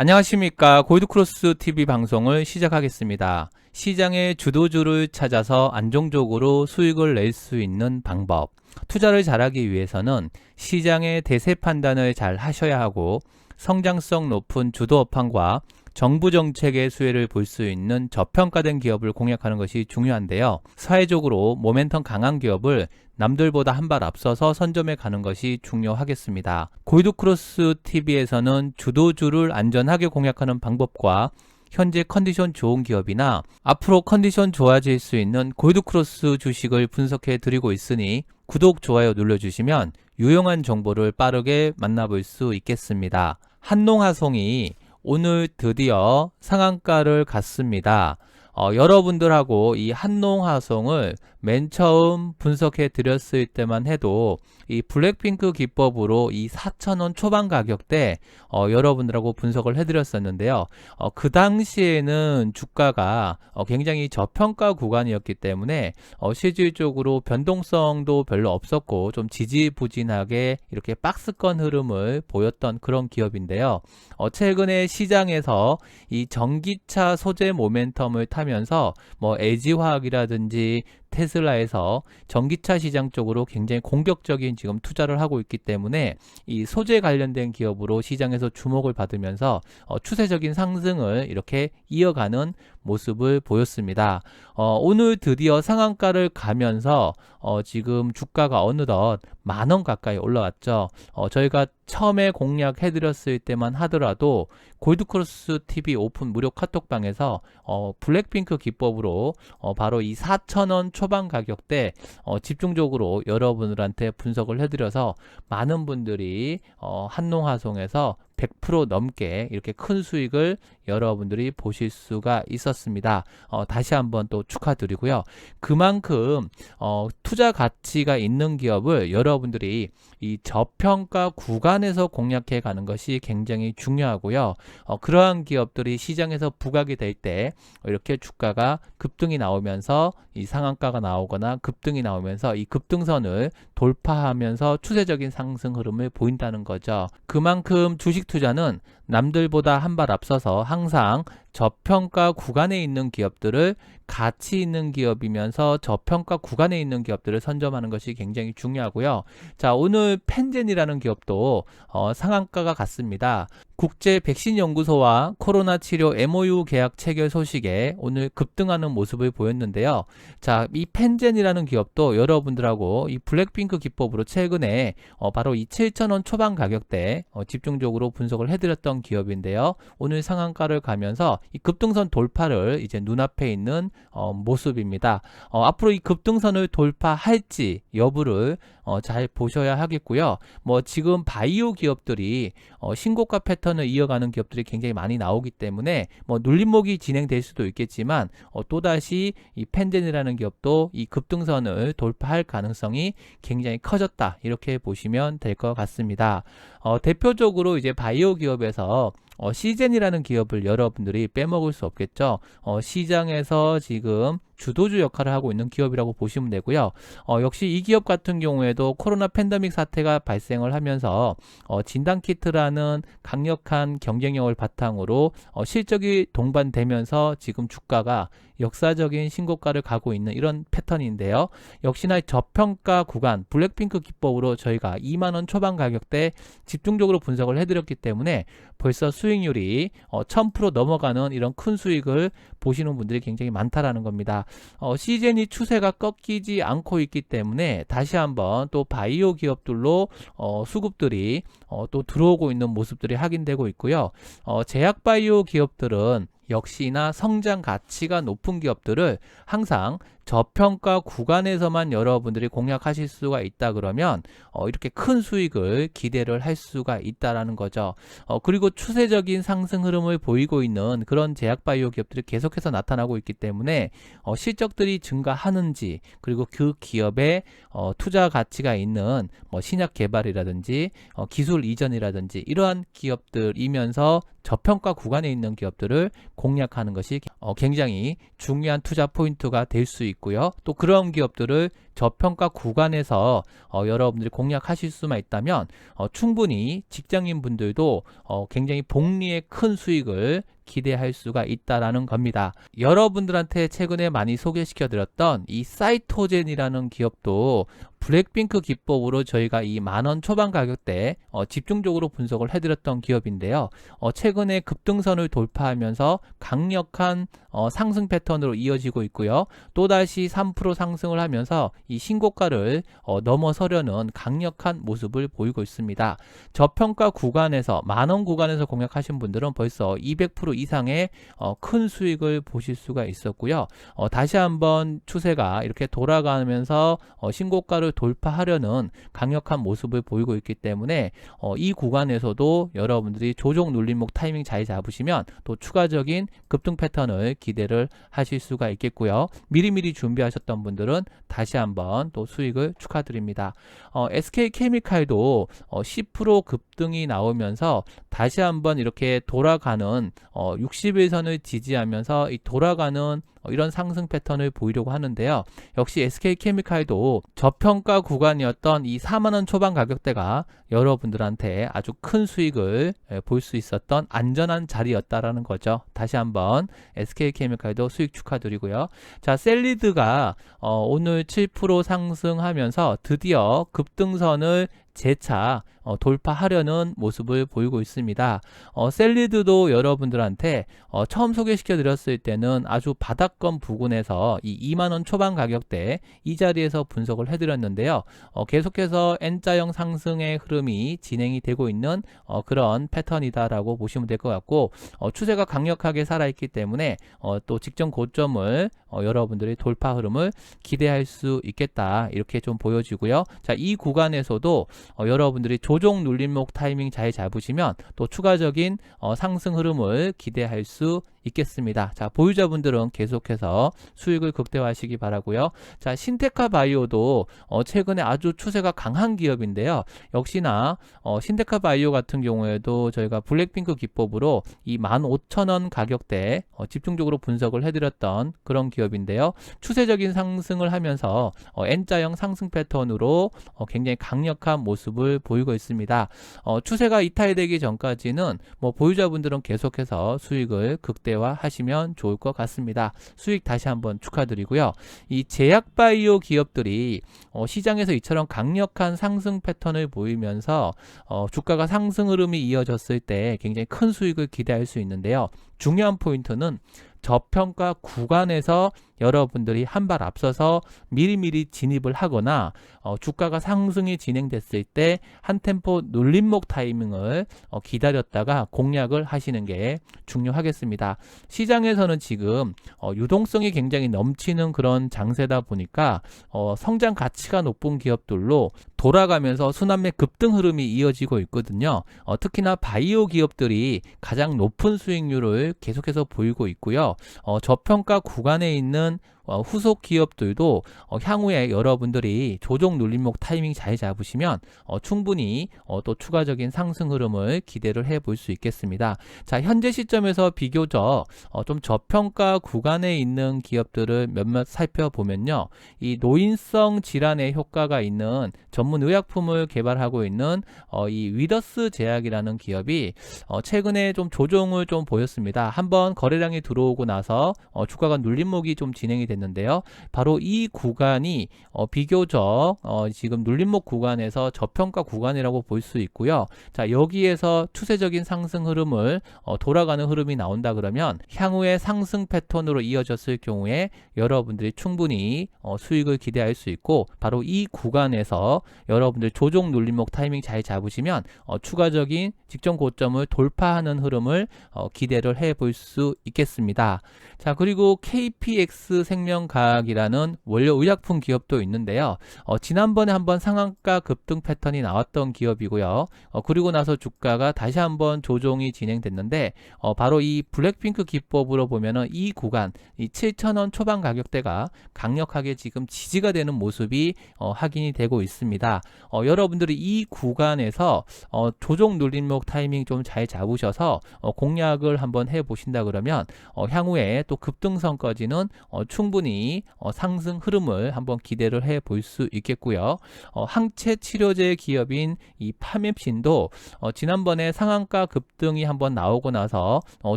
안녕하십니까. 골드크로스 TV 방송을 시작하겠습니다. 시장의 주도주를 찾아서 안정적으로 수익을 낼 수 있는 방법. 투자를 잘하기 위해서는 시장의 대세 판단을 잘 하셔야 하고 성장성 높은 주도 업황과 정부 정책의 수혜를 볼 수 있는 저평가된 기업을 공략하는 것이 중요한데요. 사회적으로 모멘텀 강한 기업을 남들보다 한 발 앞서서 선점해 가는 것이 중요하겠습니다. 골드크로스 TV에서는 주도주를 안전하게 공략하는 방법과 현재 컨디션 좋은 기업이나 앞으로 컨디션 좋아질 수 있는 골드크로스 주식을 분석해 드리고 있으니 구독, 좋아요 눌러주시면 유용한 정보를 빠르게 만나볼 수 있겠습니다. 한농화송이 오늘 드디어 상한가를 갔습니다. 어, 여러분들하고 이 한농화송을 맨 처음 분석해 드렸을 때만 해도 이 블랙핑크 기법으로 이 4,000원 초반 가격대 어, 여러분들하고 분석을 해 드렸었는데요. 어, 그 당시에는 주가가 어, 굉장히 저평가 구간이었기 때문에 어, 실질적으로 변동성도 별로 없었고 좀 지지부진하게 이렇게 박스권 흐름을 보였던 그런 기업인데요. 어, 최근에 시장에서 이 전기차 소재 모멘텀을 타면서 뭐 LG화학이라든지 테슬라에서 전기차 시장 쪽으로 굉장히 공격적인 지금 투자를 하고 있기 때문에 이 소재 관련된 기업으로 시장에서 주목을 받으면서 어, 추세적인 상승을 이렇게 이어가는 모습을 보였습니다. 어, 오늘 드디어 상한가를 가면서 어, 지금 주가가 어느덧 만 원 가까이 올라왔죠. 어, 저희가 처음에 공략해드렸을 때만 하더라도 골드크로스 TV 오픈 무료 카톡방에서 어, 블랙핑크 기법으로 어, 바로 이 4,000원 초반 가격대 어, 집중적으로 여러분들한테 분석을 해드려서 많은 분들이 어, 한농화송에서 100% 넘게 이렇게 큰 수익을 여러분들이 보실 수가 있었습니다. 어, 다시 한번 또 축하드리고요. 그만큼 어, 투자 가치가 있는 기업을 여러분들이 이 저평가 구간에서 공략해 가는 것이 굉장히 중요하고요. 어, 그러한 기업들이 시장에서 부각이 될 때 이렇게 주가가 급등이 나오면서 이 상한가가 나오거나 급등이 나오면서 이 급등선을 돌파하면서 추세적인 상승 흐름을 보인다는 거죠. 그만큼 주식 투자는 남들보다 한 발 앞서서 항상 저평가 구간에 있는 기업들을 가치 있는 기업이면서 저평가 구간에 있는 기업들을 선점하는 것이 굉장히 중요하고요. 자, 오늘 펜젠이라는 기업도 어, 상한가가 같습니다. 국제 백신 연구소와 코로나 치료 MOU 계약 체결 소식에 오늘 급등하는 모습을 보였는데요. 자, 이 펜젠이라는 기업도 여러분들하고 이 블랙핑크 기법으로 최근에 어, 바로 이 7,000원 초반 가격대 어, 집중적으로 분석을 해드렸던 기업인데요. 오늘 상한가를 가면서 이 급등선 돌파를 이제 눈앞에 있는 어, 모습입니다. 어, 앞으로 이 급등선을 돌파할지 여부를 어, 잘 보셔야 하겠고요. 뭐 지금 바이오 기업들이 어, 신고가 패턴을 이어가는 기업들이 굉장히 많이 나오기 때문에 뭐 눌림목이 진행될 수도 있겠지만 어, 또다시 이 펜젠이라는 기업도 이 급등선을 돌파할 가능성이 굉장히 커졌다 이렇게 보시면 될 것 같습니다. 어, 대표적으로 이제 바이오 기업에서 어, 시젠이라는 기업을 여러분들이 빼먹을 수 없겠죠. 어, 시장에서 지금 주도주 역할을 하고 있는 기업이라고 보시면 되고요. 어, 역시 이 기업 같은 경우에도 코로나 팬데믹 사태가 발생을 하면서 어, 진단 키트라는 강력한 경쟁력을 바탕으로 어, 실적이 동반되면서 지금 주가가 역사적인 신고가를 가고 있는 이런 패턴인데요. 역시나 저평가 구간 블랙핑크 기법으로 저희가 2만 원 초반 가격대 집중적으로 분석을 해드렸기 때문에 벌써 수익률이 어, 1000% 넘어가는 이런 큰 수익을 보시는 분들이 굉장히 많다라는 겁니다. 어, 시즌이 추세가 꺾이지 않고 있기 때문에 다시 한번 또 바이오 기업들로 어, 수급들이 어, 또 들어오고 있는 모습들이 확인되고 있고요. 어, 제약 바이오 기업들은 역시나 성장 가치가 높은 기업들을 항상 저평가 구간에서만 여러분들이 공략하실 수가 있다 그러면 어, 이렇게 큰 수익을 기대를 할 수가 있다라는 거죠. 어, 그리고 추세적인 상승 흐름을 보이고 있는 그런 제약바이오 기업들이 계속해서 나타나고 있기 때문에 어, 실적들이 증가하는지 그리고 그 기업의 어, 투자 가치가 있는 뭐 신약 개발이라든지 어, 기술 이전이라든지 이러한 기업들이면서 저평가 구간에 있는 기업들을 공략하는 것이 어, 굉장히 중요한 투자 포인트가 될 수 있고 있고요. 또 그런 기업들을 저평가 구간에서 어, 여러분들이 공략하실 수만 있다면 어, 충분히 직장인 분들도 어, 굉장히 복리의 큰 수익을 기대할 수가 있다라는 겁니다. 여러분들한테 최근에 많이 소개시켜 드렸던 이 사이토젠이라는 기업도 블랙핑크 기법으로 저희가 이 만원 초반 가격대 어, 집중적으로 분석을 해드렸던 기업인데요. 어, 최근에 급등선을 돌파하면서 강력한 어, 상승 패턴으로 이어지고 있고요. 또다시 3% 상승을 하면서 이 신고가를 어, 넘어서려는 강력한 모습을 보이고 있습니다. 저평가 구간에서 만원 구간에서 공략하신 분들은 벌써 200% 이상의 어, 큰 수익을 보실 수가 있었고요. 어, 다시 한번 추세가 이렇게 돌아가면서 어, 신고가를 돌파하려는 강력한 모습을 보이고 있기 때문에 어, 이 구간에서도 여러분들이 조정 눌림목 타이밍 잘 잡으시면 또 추가적인 급등 패턴을 기대를 하실 수가 있겠고요. 미리미리 준비하셨던 분들은 다시 한번 또 수익을 축하드립니다. 어, SK 케미칼도 어, 10% 급등이 나오면서 다시 한번 이렇게 돌아가는 어, 60일선을 지지하면서 이 돌아가는 어, 이런 상승 패턴을 보이려고 하는데요. 역시 SK 케미칼도 저평가 구간이었던 이 4만 원 초반 가격대가 여러분들한테 아주 큰 수익을 볼 수 있었던 안전한 자리였다라는 거죠. 다시 한번 SK 케미칼도 수익 축하드리고요. 자, 셀리드가 어, 오늘 7% 상승하면서 드디어 급등선을 재차 어, 돌파하려는 모습을 보이고 있습니다. 어, 셀리드도 여러분들한테 어, 처음 소개시켜 드렸을 때는 아주 바닥권 부근에서 이 2만원 초반 가격대 이 자리에서 분석을 해드렸는데요. 어, 계속해서 N자형 상승의 흐름이 진행이 되고 있는 어, 그런 패턴이다라고 보시면 될 것 같고 어, 추세가 강력하게 살아있기 때문에 어, 또 직전 고점을 어, 여러분들이 돌파 흐름을 기대할 수 있겠다 이렇게 좀 보여지고요. 자, 이 구간에서도 어, 여러분들이 조종 눌림목 타이밍 잘 잡으시면 또 추가적인 어, 상승 흐름을 기대할 수 있겠습니다. 자, 보유자분들은 계속해서 수익을 극대화하시기 바라고요. 자, 신테카 바이오도 어, 최근에 아주 추세가 강한 기업인데요. 역시나 어, 신테카 바이오 같은 경우에도 저희가 블랙핑크 기법으로 이 15,000원 가격대 어, 집중적으로 분석을 해드렸던 그런 기업인데요. 추세적인 상승을 하면서 어, N자형 상승 패턴으로 어, 굉장히 강력한 모습을 보이고 있습니다. 어, 추세가 이탈되기 전까지는 뭐 보유자분들은 계속해서 수익을 극대화 하시면 좋을 것 같습니다. 수익 다시 한번 축하드리고요. 이 제약 바이오 기업들이 어, 시장에서 이처럼 강력한 상승 패턴을 보이면서 어, 주가가 상승 흐름이 이어졌을 때 굉장히 큰 수익을 기대할 수 있는데요. 중요한 포인트는 저평가 구간에서 여러분들이 한 발 앞서서 미리미리 진입을 하거나 어, 주가가 상승이 진행됐을 때 한 템포 눌림목 타이밍을 어, 기다렸다가 공략을 하시는 게 중요하겠습니다. 시장에서는 지금 어, 유동성이 굉장히 넘치는 그런 장세다 보니까 어, 성장 가치가 높은 기업들로 돌아가면서 순환매 급등 흐름이 이어지고 있거든요. 어, 특히나 바이오 기업들이 가장 높은 수익률을 계속해서 보이고 있고요. 어, 저평가 구간에 있는 呢， 어, 후속 기업들도 어, 향후에 여러분들이 조정 눌림목 타이밍 잘 잡으시면 어, 충분히 어, 또 추가적인 상승 흐름을 기대를 해볼 수 있겠습니다. 자, 현재 시점에서 비교적 어, 좀 저평가 구간에 있는 기업들을 몇몇 살펴보면요. 이 노인성 질환에 효과가 있는 전문 의약품을 개발하고 있는 어, 이 위더스 제약이라는 기업이 어, 최근에 좀 조정을 좀 보였습니다. 한번 거래량이 들어오고 나서 어, 주가가 눌림목이 좀 진행이 됐는데요. 바로 이 구간이 어, 비교적 어, 지금 눌림목 구간에서 저평가 구간이라고 볼 수 있고요. 자 여기에서 추세적인 상승 흐름을 어, 돌아가는 흐름이 나온다 그러면 향후에 상승 패턴으로 이어졌을 경우에 여러분들이 충분히 어, 수익을 기대할 수 있고 바로 이 구간에서 여러분들 조종 눌림목 타이밍 잘 잡으시면 어, 추가적인 직전 고점을 돌파하는 흐름을 어, 기대를 해볼 수 있겠습니다. 자 그리고 KPX 생명 과학이라는 원료 의약품 기업도 있는데요. 어, 지난번에 한번 상한가 급등 패턴이 나왔던 기업이고요. 어, 그리고 나서 주가가 다시 한번 조종이 진행됐는데 어, 바로 이 블랙핑크 기법으로 보면은 이 구간 이 7,000원 초반 가격대가 강력하게 지금 지지가 되는 모습이 어, 확인이 되고 있습니다. 어, 여러분들이 이 구간에서 어, 조종 눌림목 타이밍 좀 잘 잡으셔서 어, 공략을 한번 해 보신다 그러면 어, 향후에 또 급등선까지는 어, 충분히 충분히 어, 상승 흐름을 한번 기대를 해 볼 수 있겠고요. 어, 항체 치료제 기업인 이 파맵신도 어, 지난번에 상한가 급등이 한번 나오고 나서 어,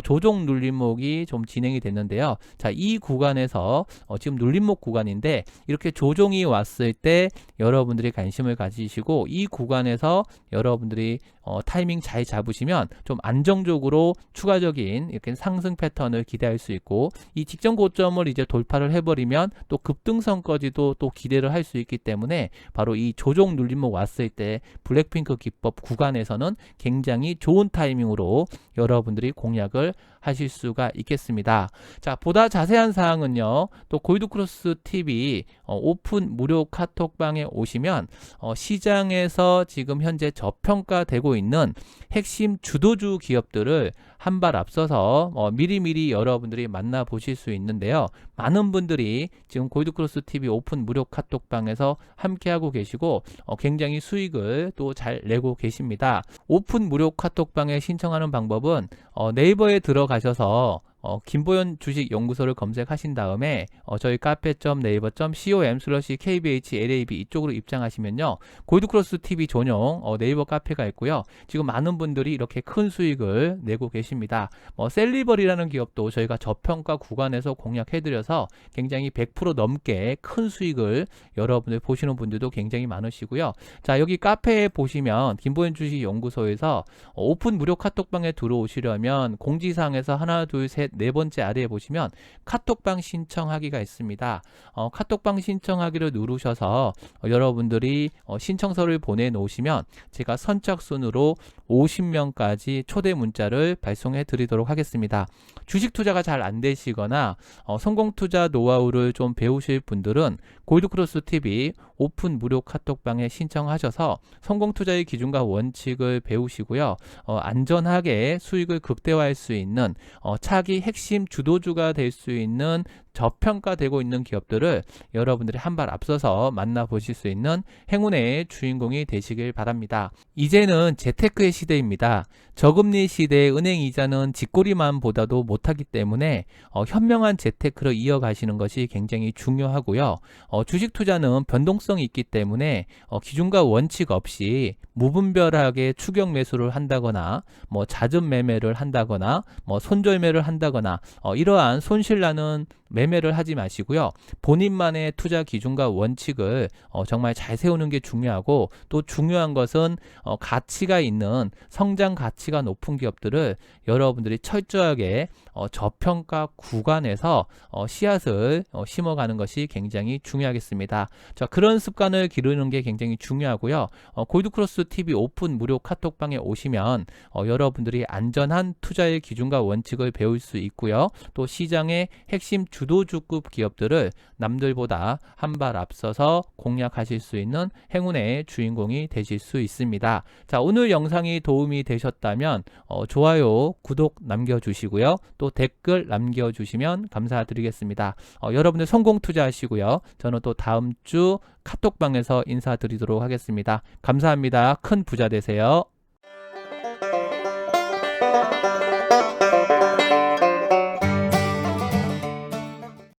조정 눌림목이 좀 진행이 됐는데요. 자, 이 구간에서 어, 지금 눌림목 구간인데 이렇게 조정이 왔을 때 여러분들이 관심을 가지시고 이 구간에서 여러분들이 어, 타이밍 잘 잡으시면 좀 안정적으로 추가적인 이렇게 상승 패턴을 기대할 수 있고 이 직전 고점을 이제 돌파를 해버리면 또 급등선까지도 또 기대를 할 수 있기 때문에 바로 이 조정 눌림목 왔을 때 블랙핑크 기법 구간에서는 굉장히 좋은 타이밍으로 여러분들이 공략을 하실 수가 있겠습니다. 자, 보다 자세한 사항은요. 또 골드 크로스 TV 어, 오픈 무료 카톡방에 오시면 어, 시장에서 지금 현재 저평가되고 있는 핵심 주도주 기업들을 한 발 앞서서 어, 미리미리 여러분들이 만나 보실 수 있는데요. 많은 분들이 지금 골드 크로스 TV 오픈 무료 카톡방에서 함께 하고 계시고 어, 굉장히 수익을 또 잘 내고 계십니다. 오픈 무료 카톡방에 신청하는 방법은 어, 네이버에 들어가셔서 어, 김보현 주식 연구소를 검색하신 다음에 어, 저희 카페.네이버.com 슬러시 kbhlab 이쪽으로 입장하시면요. 골드크로스 TV 전용 어, 네이버 카페가 있고요. 지금 많은 분들이 이렇게 큰 수익을 내고 계십니다. 뭐 셀리버리라는 기업도 저희가 저평가 구간에서 공략해드려서 굉장히 100% 넘게 큰 수익을 여러분들 보시는 분들도 굉장히 많으시고요. 자 여기 카페에 보시면 김보현 주식 연구소에서 어, 오픈 무료 카톡방에 들어오시려면 공지사항에서 하나 둘셋 네 번째 아래에 보시면 카톡방 신청하기가 있습니다. 어, 카톡방 신청하기를 누르셔서 어, 여러분들이 어, 신청서를 보내놓으시면 제가 선착순으로 50명까지 초대 문자를 발송해 드리도록 하겠습니다. 주식 투자가 잘 안 되시거나 어, 성공 투자 노하우를 좀 배우실 분들은 골드크로스 TV 오픈 무료 카톡방에 신청하셔서 성공 투자의 기준과 원칙을 배우시고요. 어, 안전하게 수익을 극대화할 수 있는 어, 차기 핵심 주도주가 될 수 있는 저평가되고 있는 기업들을 여러분들이 한 발 앞서서 만나보실 수 있는 행운의 주인공이 되시길 바랍니다. 이제는 재테크의 시대입니다. 저금리 시대의 은행 이자는 뒷꼬리만 보다도 못하기 때문에 어, 현명한 재테크를 이어가시는 것이 굉장히 중요하고요. 어, 주식 투자는 변동성이 있기 때문에 어, 기준과 원칙 없이 무분별하게 추격 매수를 한다거나 뭐 잦은 매매를 한다거나 뭐 손절매를 한다거나 어, 이러한 손실나는 매매를 하지 마시고요. 본인만의 투자 기준과 원칙을 어, 정말 잘 세우는 게 중요하고 또 중요한 것은 어, 가치가 있는 성장 가치가 높은 기업들을 여러분들이 철저하게 어, 저평가 구간에서 어, 씨앗을 어, 심어가는 것이 굉장히 중요하겠습니다. 자 그런 습관을 기르는 게 굉장히 중요하고요. 어, 골드크로스 TV 오픈 무료 카톡방에 오시면 어, 여러분들이 안전한 투자의 기준과 원칙을 배울 수 있고요. 또 시장의 핵심 주도주급 기업들을 남들보다 한 발 앞서서 공략하실 수 있는 행운의 주인공이 되실 수 있습니다. 자 오늘 영상이 도움이 되셨다면 어, 좋아요, 구독 남겨주시고요. 또 댓글 남겨주시면 감사드리겠습니다. 어, 여러분들 성공 투자하시고요. 저는 또 다음 주 카톡방에서 인사드리도록 하겠습니다. 감사합니다. 큰 부자 되세요.